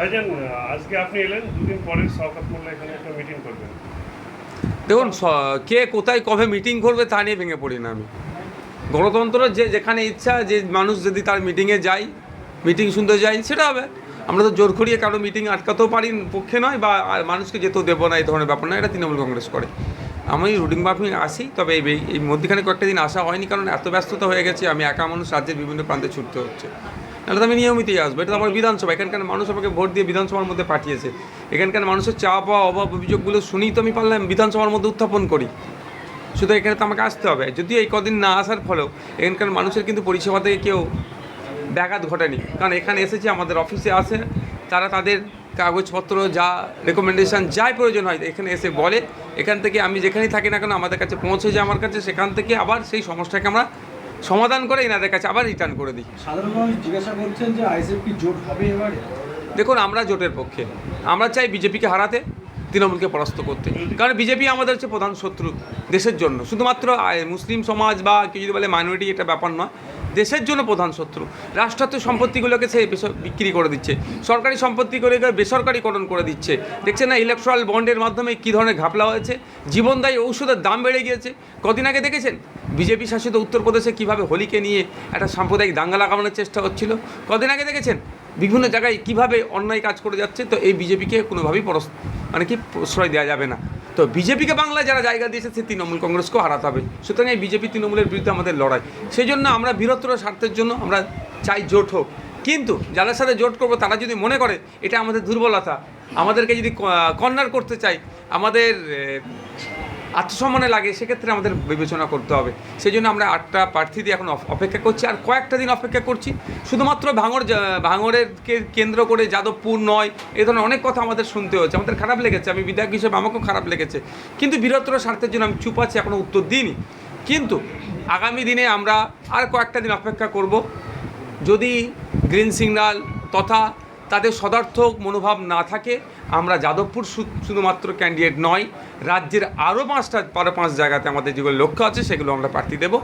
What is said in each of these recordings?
ভাইজান আজকে আপনি এলেন, দুদিন পরে মোল্লা এখানে একটা মিটিং করবেন। দেখুন কে কোথায় কবে মিটিং করবে তা নিয়ে ভেঙে পড়ি না আমি। গণতন্ত্র যে, যেখানে ইচ্ছা, যে মানুষ যদি তার মিটিংয়ে যায় মিটিং শুনতে যায়, সেটা হবে। আমরা তো জোর করিয়ে কারও মিটিং আটকাতেও পারি পক্ষে নয় বা, আর মানুষকে যেতেও দেবো না, এই ধরনের ব্যাপার না, এটা তৃণমূল কংগ্রেস করে। আমি রুটিং মাফিং আসি, তবে এই এই মধ্যখানে কয়েকটা দিন আসা হয়নি, কারণ এত ব্যস্ততা হয়ে গেছে, আমি একা মানুষ রাজ্যের বিভিন্ন প্রান্তে ছুটতে হচ্ছে। নাহলে তো আমি নিয়মিতই আসব, এটা তো আমার বিধানসভা, এখানকার মানুষ আমাকে ভোট দিয়ে বিধানসভার মধ্যে পাঠিয়েছে। এখানকার মানুষের চাওয়া পাওয়া, অভাব, অভিযোগগুলো শুনেই তো আমি পারলাম বিধানসভার মধ্যে উত্থাপন করি। শুধু এখানে তো আমাকে আসতে হবে। যদিও এই কদিন না আসার ফলেও এখানকার মানুষের কিন্তু পরিষেবা থেকে কেউ ব্যাঘাত ঘটেনি। কারণ এখানে এসেছে, আমাদের অফিসে আসে তারা তাদের কাগজপত্র, যা রেকমেন্ডেশন যাই প্রয়োজন হয়, এখানে এসে বলে। এখান থেকে আমি যেখানেই থাকি না কেন, আমাদের কাছে পৌঁছে যায় আমার কাছে, সেখান থেকে আবার সেই সমস্যাকে আমরা সমাধান করে এনাদের কাছে আবার রিটার্ন করে দিই। সাধারণ মানুষ জিজ্ঞাসা করছেন যে আইএসএফ জোট হবে এবারে? দেখুন আমরা জোটের পক্ষে। আমরা চাই বিজেপিকে হারাতে তৃণমূলকে পরাস্ত করতে। কারণ বিজেপি আমাদের হচ্ছে প্রধান শত্রু দেশের জন্য। শুধুমাত্র মুসলিম সমাজ বা কেউ যদি বলে মাইনরিটি এটা ব্যাপার নয়। দেশের জন্য প্রধান শত্রু। রাষ্ট্রায়ত্ত সম্পত্তিগুলোকে সে বিক্রি করে দিচ্ছে। সরকারি সম্পত্তি করে বেসরকারিকরণ করে দিচ্ছে। দেখছেন না ইলেকট্রাল বন্ডের মাধ্যমে কী ধরনের ঘাপলা হয়েছে? জীবনদায়ী ঔষধের দাম বেড়ে গিয়েছে। কদিন আগে দেখেছেন? বিজেপি শাসিত উত্তরপ্রদেশে কীভাবে হোলিকে নিয়ে একটা সাম্প্রদায়িক দাঙ্গা লাগানোর চেষ্টা হচ্ছিল? কদিন আগে দেখেছেন, বিভিন্ন জায়গায় কীভাবে অন্যায় কাজ করে যাচ্ছে, তো এই বিজেপিকে কোনোভাবেই পরস মানে কি প্রশ্রয় দেওয়া যাবে না। তো বিজেপিকে বাংলায় যারা জায়গা দিয়েছে, সে তৃণমূল কংগ্রেসকেও হারাতে হবে। সুতরাং এই বিজেপি তৃণমূলের বিরুদ্ধে আমাদের লড়াই। সেই জন্য আমরা বৃহত্তর স্বার্থের জন্য আমরা চাই জোট হোক। কিন্তু যাদের সাথে জোট করব, তারা যদি মনে করে এটা আমাদের দুর্বলতা, আমাদেরকে যদি কর্নার করতে চাই আমাদের আত্মসম্মানে লাগে, সেক্ষেত্রে আমাদের বিবেচনা করতে হবে। সেই জন্য আমরা আটটা প্রার্থী দিয়ে এখন অপেক্ষা করছি, আর কয়েকটা দিন অপেক্ষা করছি। শুধুমাত্র ভাঙর যা- ভাঙরের কে- কেন্দ্র করে যাদবপুর নয়, এ ধরনের অনেক কথা আমাদের শুনতে হচ্ছে আমাদের খারাপ লেগেছে, আমি বিধায়ক হিসেবে আমাকেও খারাপ লেগেছে। কিন্তু বৃহত্তর স্বার্থের জন্য আমি চুপ আছি এখনও উত্তর দিইনি। কিন্তু আগামী দিনে আমরা আর কয়েকটা দিন অপেক্ষা করব। যদি গ্রিন সিগন্যাল তথা তাদের সদার্থক মনোভাব না থাকে। আমরা যাদবপুর শুধুমাত্র ক্যান্ডিডেট নয়, রাজ্যের আরও পাঁচটা পাঁচ জায়গাতে আমাদের যেগুলো লক্ষ্য আছে, সেগুলো আমরা প্রার্থী দেব।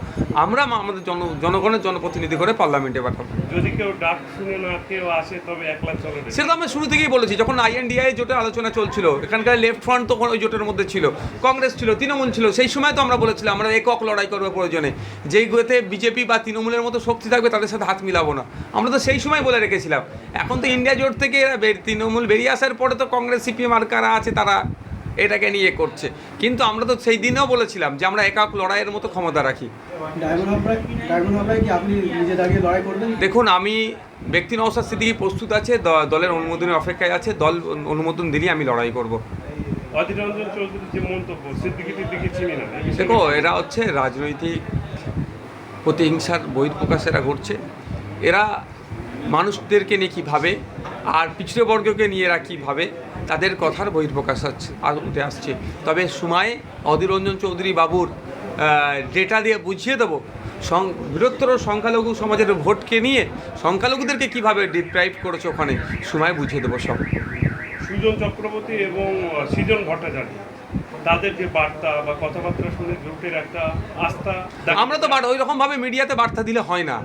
আমরা আমাদের জন জনগণের জনপ্রতিনিধি করে পার্লামেন্টে পাঠাবো। যদি কেউ ডাক শুনে না কেউ আসে তবে একলা চলে। সেটা আমি শুরু থেকেই বলেছি যখন আইএনডিআই জোটে আলোচনা চলছিল এখানকার লেফট ফ্রন্ট তখন ওই জোটের মধ্যে ছিল কংগ্রেস ছিল তৃণমূল ছিল সেই সময় তো আমরা বলেছিলাম আমরা একক লড়াই করব প্রয়োজনে। যেই গুলোতে বিজেপি বা তৃণমূলের মতো শক্তি থাকবে তাদের সাথে হাত মিলাবো না। আমরা তো সেই সময় বলে রেখেছিলাম। এখন তো ইন্ডিয়া জোট থেকে এরা তৃণমূল বেরিয়ে আসার পরে তো কংগ্রেস সিপিএম আর কারা আছে তারা এটাকে নিয়ে করছে। কিন্তু আমরা তো সেই দিনেও বলেছিলাম যে আমরা একক লড়াইয়ের মতো ক্ষমতা রাখি। ডায়মন্ড হাবড়ায় ডায়মন্ড হাবড়ায় কি আপনি নিজে দাঁড়িয়ে লড়াই করবেন? দেখুন আমি ব্যক্তি নওসাদ সিদ্দিকি প্রস্তুত আছে দ- দলের অনুমোদনের অপেক্ষায় আছে দল অনুমোদন দিলেই আমি লড়াই করব। দেখো এরা হচ্ছে রাজনৈতিক প্রতিহিংসার বহিঃপ্রকাশ এরা ঘটছে। এরা মানুষদেরকে নিয়ে কী ভাবে? আর পিছড়ে বর্গকে নিয়ে এরা কী ভাবে? তাদের কথার বহিঃপ্রকাশ আসছে আর উঠে আসছে। তবে সময়ে অধীর রঞ্জন চৌধুরী বাবুর ডেটা দিয়ে বুঝিয়ে দেবো সং বৃহত্তর সংখ্যালঘু সমাজের ভোটকে নিয়ে সংখ্যালঘুদেরকে কীভাবে ডিপ্রাইভ করেছে ওখানে সময় বুঝিয়ে দেবো সব। সুজন চক্রবর্তী এবং সৃজন ভট্টাচার্য তাদের যে বার্তা বা কথাবার্তা শুনে একটা আস্থা আমরা তো ওই রকমভাবে মিডিয়াতে বার্তা দিলে হয় না।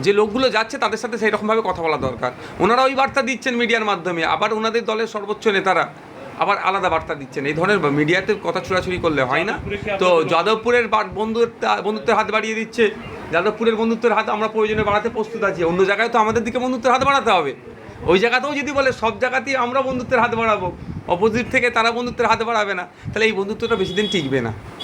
যে লোকগুলো যাচ্ছে তাদের সাথে সেই রকমভাবে কথা বলা দরকার। ওনারা ওই বার্তা দিচ্ছেন মিডিয়ার মাধ্যমে আবার ওনাদের দলের সর্বোচ্চ নেতারা আবার আলাদা বার্তা দিচ্ছেন। এই ধরনের মিডিয়াতে কথা ছুড়াছুড়ি করলে হয় না। তো যাদবপুরের বা- বন্ধুত্ব বন্ধুত্বের হাত বাড়িয়ে দিচ্ছে। যাদবপুরের বন্ধুত্বের হাত আমরা প্রয়োজনে বাড়াতে প্রস্তুত আছি। অন্য জায়গায় তো আমাদের দিকে বন্ধুত্বের হাত বাড়াতে হবে। ওই জায়গাতেও যদি বলে সব জায়গাতেই আমরা বন্ধুত্বের হাত বাড়াবো অপোজিট থেকে তারা বন্ধুত্বের হাত বাড়াবে না তাহলে এই বন্ধুত্বটা বেশি দিন টিকবে না।